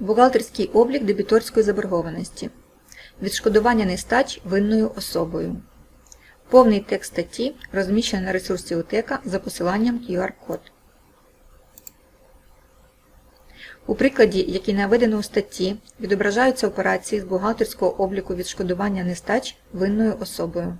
Бухгалтерський облік дебіторської заборгованості. Відшкодування нестач винною особою. Повний текст статті розміщено на ресурсі УТЕКа за посиланням QR-код. У прикладі, який наведено у статті, відображаються операції з бухгалтерського обліку відшкодування нестач винною особою.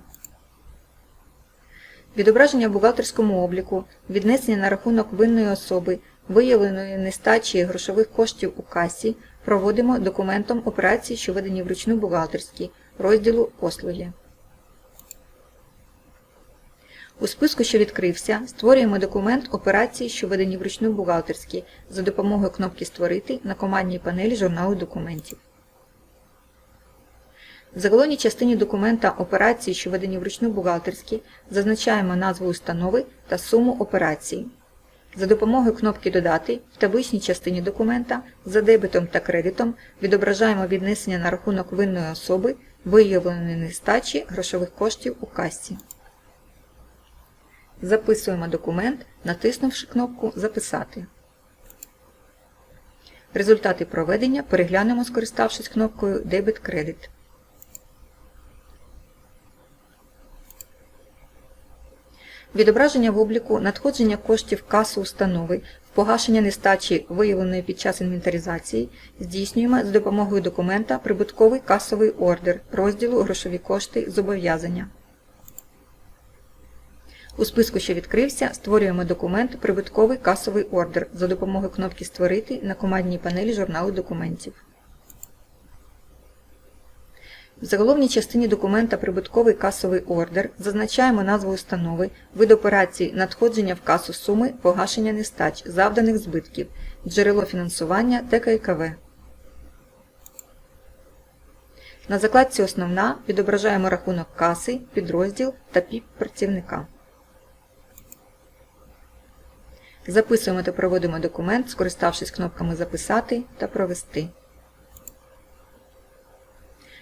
Відображення в бухгалтерському обліку, віднесення на рахунок винної особи, виявленої нестачі грошових коштів у касі проводимо документом операції, що ведені вручну бухгалтерські, розділу Послуги. У списку, що відкрився, створюємо документ операції, що ведені вручну бухгалтерські, за допомогою кнопки Створити на командній панелі журналу документів. В заголовній частині документа операції, що ведені вручну бухгалтерські, зазначаємо назву установи та суму операції. За допомогою кнопки Додати в табличній частині документа за дебетом та кредитом відображаємо віднесення на рахунок винної особи виявленої нестачі грошових коштів у касі. Записуємо документ, натиснувши кнопку Записати. Результати проведення переглянемо, скориставшись кнопкою Дебет-кредит. Відображення в обліку надходження коштів касу установи погашення нестачі, виявленої під час інвентаризації, здійснюємо за допомогою документа Прибутковий касовий ордер розділу Грошові кошти зобов'язання. У списку, що відкрився, створюємо документ Прибутковий касовий ордер за допомогою кнопки Створити на командній панелі журналу документів. В заголовній частині документа Прибутковий касовий ордер. Зазначаємо назву установи, вид операції. Надходження в касу суми. Погашення нестач, завданих збитків, джерело фінансування. ТККВ. На закладці Основна відображаємо рахунок каси, підрозділ та ПІП працівника. Записуємо та проводимо документ, скориставшись кнопками Записати та Провести.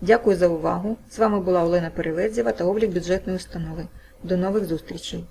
Дякую за увагу. З вами була Олена Перелезєва та облік бюджетної установи. До нових зустрічей!